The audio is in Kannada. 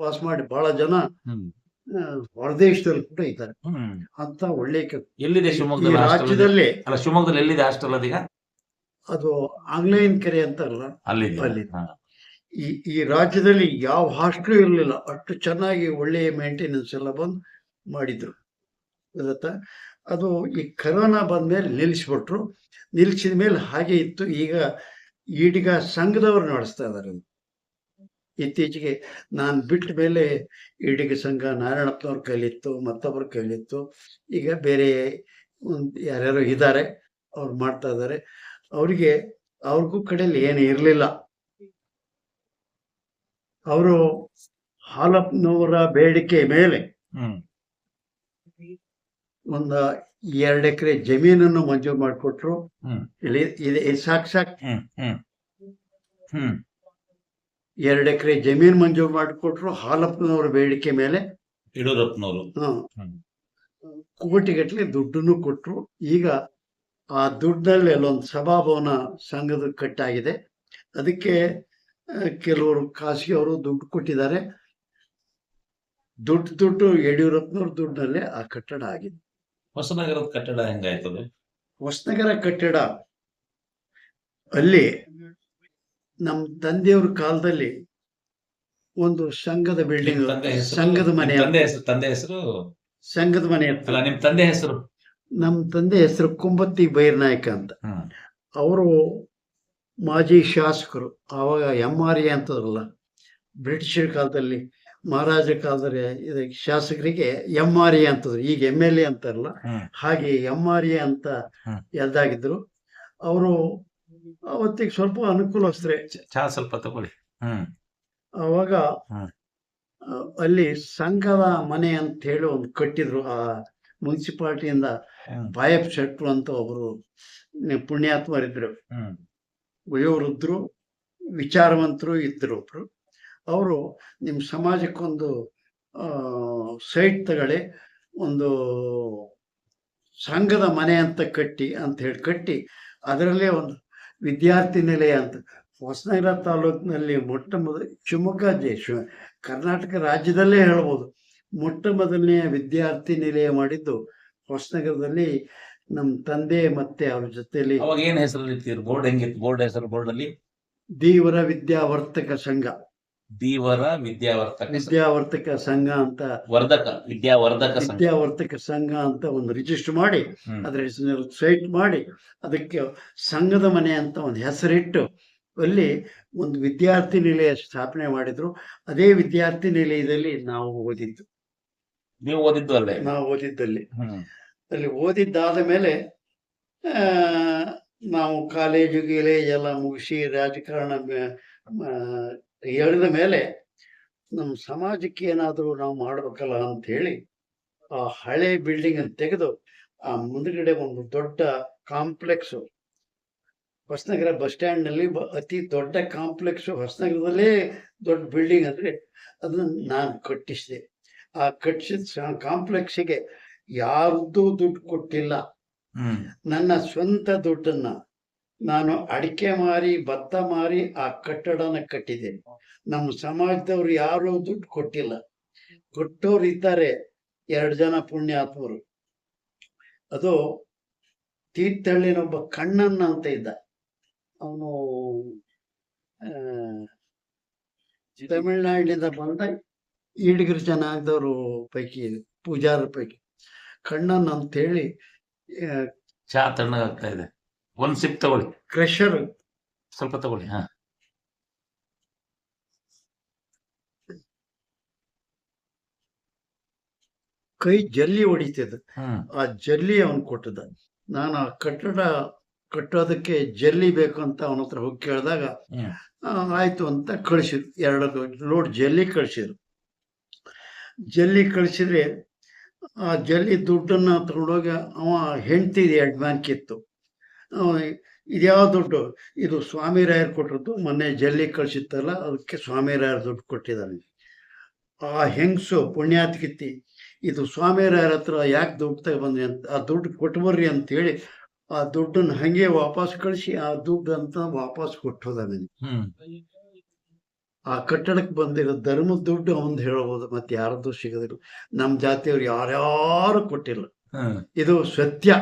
ಪಾಸ್ ಮಾಡಿ ಬಹಳ ಜನ ಹೊರದೇಶದಲ್ಲಿ ಕೂಡ ಇದ್ದಾರೆ. ಅಂತ ಒಳ್ಳೆ ಎಲ್ಲಿದೆ ಶಿವಮೊಗ್ಗದಲ್ಲಿ ರಾಜ್ಯದಲ್ಲಿ ಅಲ್ಲ ಶಿವಮೊಗ್ಗದಲ್ಲಿ ಎಲ್ಲಿದೆ ಹಾಸ್ಟೆಲ್ ಅದೀಗ? ಅದು ಆಂಗ್ಲೇಯನ್ ಕೆರೆ ಅಂತ ಅಲ್ಲ? ಅಲ್ಲಿ. ಈ ಈ ರಾಜ್ಯದಲ್ಲಿ ಯಾವ ಹಾಸ್ಟೆಲ್ ಇರಲಿಲ್ಲ ಅಷ್ಟು ಚೆನ್ನಾಗಿ ಒಳ್ಳೆಯ ಮೇಂಟೆನೆನ್ಸ್ ಎಲ್ಲ ಬಂದು ಮಾಡಿದ್ರು. ಗೊತ್ತಾ ಅದು ಈ ಕರೋನಾ ಬಂದ್ಮೇಲೆ ನಿಲ್ಲಿಸ್ಬಿಟ್ರು. ನಿಲ್ಲಿಸಿದ ಮೇಲೆ ಹಾಗೆ ಇತ್ತು. ಈಗ ಈಡಿಗ ಸಂಘದವ್ರು ನಡೆಸ್ತಾ ಇದ್ದಾರೆ ಇತ್ತೀಚೆಗೆ ನಾನು ಬಿಟ್ಟ ಮೇಲೆ ಈಡಿಗೆ ಸಂಘ ನಾರಾಯಣಪ್ಪನವ್ರ ಕೈಲಿತ್ತು ಮತ್ತೊಬ್ಬರ ಕೈಲಿತ್ತು. ಈಗ ಬೇರೆ ಒಂದು ಯಾರ್ಯಾರು ಇದ್ದಾರೆ ಅವ್ರು ಮಾಡ್ತಾ ಇದ್ದಾರೆ ಅವರಿಗೆ ಅವ್ರಿಗೂ ಕಡೆಯಲ್ಲಿ ಏನು ಇರಲಿಲ್ಲ. ಅವರು ಹಾಲಪ್ಪನವರ ಬೇಡಿಕೆ ಮೇಲೆ ಒಂದು ಎರಡು ಎಕರೆ ಜಮೀನನ್ನು ಮಂಜೂರು ಮಾಡಿಕೊಟ್ರು. ಇಲ್ಲಿ ಇದೆ ಸಾಕ್ ಸಾಕ್. ಹ್ಮ್. ಎರಡು ಎಕರೆ ಜಮೀನು ಮಂಜೂರು ಮಾಡಿಕೊಟ್ರು ಹಾಲಪ್ಪನವರ ಬೇಡಿಕೆ ಮೇಲೆ ಯಡಿಯೂರಪ್ಪನವರು. ಕೋಟಿಗಟ್ಟಲೆ ದುಡ್ಡನ್ನು ಕೊಟ್ಟರು ಈಗ ಆ ದುಡ್ಡಲ್ಲಿ ಅಲ್ಲೊಂದು ಸಭಾಭವನ ಸಂಘದ ಕಟ್ಟಾಗಿದೆ. ಅದಕ್ಕೆ ಕೆಲವರು ಖಾಸಗಿಯವರು ದುಡ್ಡು ಕೊಟ್ಟಿದ್ದಾರೆ. ದುಡ್ಡು ದುಡ್ಡು ಯಡಿಯೂರಪ್ಪನವ್ರ ದುಡ್ಡಲ್ಲೇ ಆ ಕಟ್ಟಡ ಆಗಿದೆ. ಹೊಸನಗರದ ಕಟ್ಟಡ ಹೆಂಗಾಯ್ತದೆ? ಹೊಸನಗರ ಕಟ್ಟಡ ಅಲ್ಲಿ ನಮ್ಮ ತಂದೆಯವ್ರ ಕಾಲದಲ್ಲಿ ಒಂದು ಸಂಘದ ಬಿಲ್ಡಿಂಗ್ ಸಂಘದ ಮನೆ ತಂದೆ ಹೆಸರು ತಂದೆ ಹೆಸರು? ಸಂಘದ ಮನೆ ಅಲ್ಲ ನಿಮ್ ತಂದೆ ಹೆಸರು? ನಮ್ಮ ತಂದೆ ಹೆಸರು ಕುಂಬತ್ತಿ ಬೈರ್ನಾಯಕ ಅಂತ. ಅವರು ಮಾಜಿ ಶಾಸಕರು ಆವಾಗ ಎಂ ಆರ್ ಎ ಅಂತದ್ರಲ್ಲ ಬ್ರಿಟಿಷರ ಕಾಲದಲ್ಲಿ ಮಹಾರಾಜರ ಕಾಲದಲ್ಲಿ ಇದಕ್ಕೆ ಶಾಸಕರಿಗೆ ಎಂ ಆರ್ ಎ ಅಂತದ್ರು. ಈಗ ಎಂ ಎಲ್ ಎ ಅಂತಾರಲ್ಲ ಹಾಗೆ ಎಂ ಆರ್ ಎ ಅಂತ ಎದ್ದಾಗಿದ್ರು ಅವರು ಅವತ್ತಿಗೆ ಸ್ವಲ್ಪ ಅನುಕೂಲ ಚ- ಚಾ ಸ್ವಲ್ಪ ತಗೊಳ್ಳಿ. ಹ್ಮ್. ಅವಾಗ ಹ್ಮ್. ಅಲ್ಲಿ ಸಂಘದ ಮನೆ ಅಂತ ಹೇಳಿ ಒಂದು ಕಟ್ಟಿದ್ರು. ಆ ಮುನ್ಸಿಪಾಲ್ಟಿಯಿಂದ ಹ್ಮ್. ಬಾಯಪ್ ಶೆಟ್ರು ಅಂತ ಒಬ್ರು ಪುಣ್ಯಾತ್ಮರಿದ್ರು. ಹ್ಮ್. ವಯೋವೃದ್ಧರು ವಿಚಾರವಂತರು ಇದ್ರು ಒಬ್ರು. ಅವರು ನಿಮ್ಮ ಸಮಾಜಕ್ಕೊಂದು ಸೈಟ್ ತಗೊಳ್ಳಿ. ಒಂದು ಸಂಘದ ಮನೆ ಅಂತ ಕಟ್ಟಿ ಅಂತ ಹೇಳಿ ಕಟ್ಟಿ. ಅದರಲ್ಲೇ ಒಂದು ವಿದ್ಯಾರ್ಥಿ ನಿಲಯ ಅಂತ. ಹೊಸನಗರ ತಾಲೂಕಿನಲ್ಲಿ ಮೊಟ್ಟ ಮೊದಲ ಶಿವಮೊಗ್ಗ ದೇಶ ಕರ್ನಾಟಕ ರಾಜ್ಯದಲ್ಲೇ ಹೇಳ್ಬೋದು. ಮೊಟ್ಟ ಮೊದಲನೆಯ ವಿದ್ಯಾರ್ಥಿ ನಿಲಯ ಮಾಡಿದ್ದು ಹೊಸನಗರದಲ್ಲಿ. ನಮ್ಮ ತಂದೆ ಮತ್ತೆ ಅವ್ರ ಜೊತೆಯಲ್ಲಿ ಅವಾಗ ಏನ್ ಹೆಸರಲ್ಲಿ ಬೋರ್ಡ್ ಹೆಂಗಿತ್ತು? ಬೋರ್ಡ್ ಹೆಸರು ಬೋರ್ಡ್ ಅಲ್ಲಿ ದೇವರ ವಿದ್ಯಾವರ್ತಕ ಸಂಘ. ದೀವರ ವಿದ್ಯಾವರ್ತಕ. ವಿದ್ಯಾವರ್ತಕ ಸಂಘ ಅಂತ ವರ್ಧಕ ವಿದ್ಯಾವರ್ಧಕ ವಿದ್ಯಾವರ್ತಕ ಸಂಘ ಅಂತ ಒಂದು ರಿಜಿಸ್ಟರ್ ಮಾಡಿ ಅದ್ರ ಹೆಸರು ಸೈಟ್ ಮಾಡಿ ಅದಕ್ಕೆ ಸಂಘದ ಮನೆ ಅಂತ ಒಂದು ಹೆಸರಿಟ್ಟು ಅಲ್ಲಿ ಒಂದು ವಿದ್ಯಾರ್ಥಿ ನಿಲಯ ಸ್ಥಾಪನೆ ಮಾಡಿದ್ರು. ಅದೇ ವಿದ್ಯಾರ್ಥಿ ನಿಲಯದಲ್ಲಿ ನಾವು ಓದಿದ್ದು. ನೀವು ಓದಿದ್ದು ಅಲ್ಲೇ? ನಾವು ಓದಿದ್ದಲ್ಲಿ ಅಲ್ಲಿ ಓದಿದ್ದಾದ ಮೇಲೆ ಆ, ನಾವು ಕಾಲೇಜು ಗೀಲೇಜ್ ಎಲ್ಲ ಮುಗಿಸಿ ರಾಜಕಾರಣ ಎಳೆದ ಮೇಲೆ ನಮ್ಮ ಸಮಾಜಕ್ಕೆ ಏನಾದರೂ ನಾವು ಮಾಡಬೇಕಲ್ಲ ಅಂತ ಹೇಳಿ ಆ ಹಳೆ ಬಿಲ್ಡಿಂಗ್ ಅನ್ನು ತೆಗೆದು ಆ ಮುಂದ್ಗಡೆ ಒಂದು ದೊಡ್ಡ ಕಾಂಪ್ಲೆಕ್ಸ್ ಹೊಸನಗರ ಬಸ್ ಸ್ಟ್ಯಾಂಡ್ನಲ್ಲಿ ಅತಿ ದೊಡ್ಡ ಕಾಂಪ್ಲೆಕ್ಸ್ ಹೊಸನಗರದಲ್ಲೇ ದೊಡ್ಡ ಬಿಲ್ಡಿಂಗ್ ಅಂದ್ರೆ ಅದನ್ನ ನಾನು ಕಟ್ಟಿಸಿದೆ. ಆ ಕಟ್ಟಿಸಿದ ಕಾಂಪ್ಲೆಕ್ಸಿಗೆ ಯಾರ್ದು ದುಡ್ಡು ಕೊಟ್ಟಿಲ್ಲ. ನನ್ನ ಸ್ವಂತ ದುಡ್ಡನ್ನ ನಾನು ಅಡಿಕೆ ಮಾರಿ, ಭತ್ತ ಮಾರಿ ಆ ಕಟ್ಟಡನ ಕಟ್ಟಿದೆ ನಮ್ಮ ಸಮಾಜದವ್ರು ಯಾರು ದುಡ್ಡು ಕೊಟ್ಟಿಲ್ಲ. ಕೊಟ್ಟವ್ರು ಇದ್ದಾರೆ. ಎರಡು ಜನ ಪುಣ್ಯಾತ್ಮರು. ಅದು ತೀರ್ಥಹಳ್ಳಿನೊಬ್ಬ ಕಣ್ಣನ್ನ ಅಂತ ಇದ್ದ. ಅವನು ತಮಿಳ್ನಾಡಿನಿಂದ ಬಂದ ಈಡಿಗರ ಜನಾಂಗದವರು ಪೈಕಿ, ಪೂಜಾರ ಪೈಕಿ. ಕಣ್ಣನ್ ಅಂತೇಳಿ ಚಾ ತಣ್ಣಗಾಗ್ತಾ ಇದೆ. ಒಂದ್ ಸಿಪ್ ತಗೊಳ್ಳಿ. ಕ್ರೆಷರ್ ಸ್ವಲ್ಪ ತಗೊಳ್ಳಿ ಹಾ. ಕೈ ಜಲ್ಲಿ ಹೊಡಿತಿದ್ದ ಹ್ಮ್. ಆ ಜಲ್ಲಿ ಅವನು ಕೊಟ್ಟದ. ನಾನು ಆ ಕಟ್ಟಡ ಕಟ್ಟೋದಕ್ಕೆ ಜಲ್ಲಿ ಬೇಕು ಅಂತ ಅವನ ಹತ್ರ ಹೋಗಿ ಕೇಳಿದಾಗ ಹ್ಮ್. ಆ, ಆಯ್ತು ಅಂತ ಕಳಿಸಿದ್ರು. ಎರಡು ಲೋಡ್ ಜಲ್ಲಿ ಕಳಿಸಿದ್ರು. ಜಲ್ಲಿ ಕಳಿಸಿದ್ರೆ ಆ ಜಲ್ಲಿ ದುಡ್ಡನ್ನ ತಗೊಂಡೋಗಿ ಅವ ಹೆಂಡ್ತಿ ಅಡ್ವಾನ್ಕ್ ಇತ್ತು ಅವ ಇದ್ಯಾವ ದುಡ್ಡು, ಇದು ಸ್ವಾಮಿ ರಾಯರ್ ಕೊಟ್ಟಿದ್ದು, ಮೊನ್ನೆ ಜಲ್ಲಿ ಕಳಿಸಿತ್ತಲ್ಲ, ಅದಕ್ಕೆ ಸ್ವಾಮಿ ರಾಯರ್ ದುಡ್ಡು ಕೊಟ್ಟಿದ್ದಾನೆ. ಆ ಹೆಂಗಸು ಪುಣ್ಯಾತ್ಕಿತ್ತಿ ಇದು ಸ್ವಾಮಿ ರಾಯರ ಹತ್ರ ಯಾಕೆ ದುಡ್ಡು ತಗೊಬಂದ್ರಿ ಅಂತ, ಆ ದುಡ್ಡು ಕೊಟ್ಟು ಬರ್ರಿ ಅಂತೇಳಿ, ಆ ದುಡ್ಡನ್ನ ಹಂಗೆ ವಾಪಸ್ ಕಳಿಸಿ, ಆ ದುಡ್ಡು ಅಂತ ವಾಪಸ್ ಕೊಟ್ಟೋದ ನನಗೆ ಆ ಕಟ್ಟಡಕ್ಕೆ ಬಂದಿರೋ ಧರ್ಮದ ದುಡ್ಡು ಅವಂದು ಹೇಳ್ಬೋದು ಮತ್ತೆ ಯಾರದ್ದು ಸಿಗೋದಿಲ್ಲ. ನಮ್ಮ ಜಾತಿಯವ್ರು ಯಾರ್ಯಾರು ಕೊಟ್ಟಿಲ್ಲ. ಇದು ಸತ್ಯ.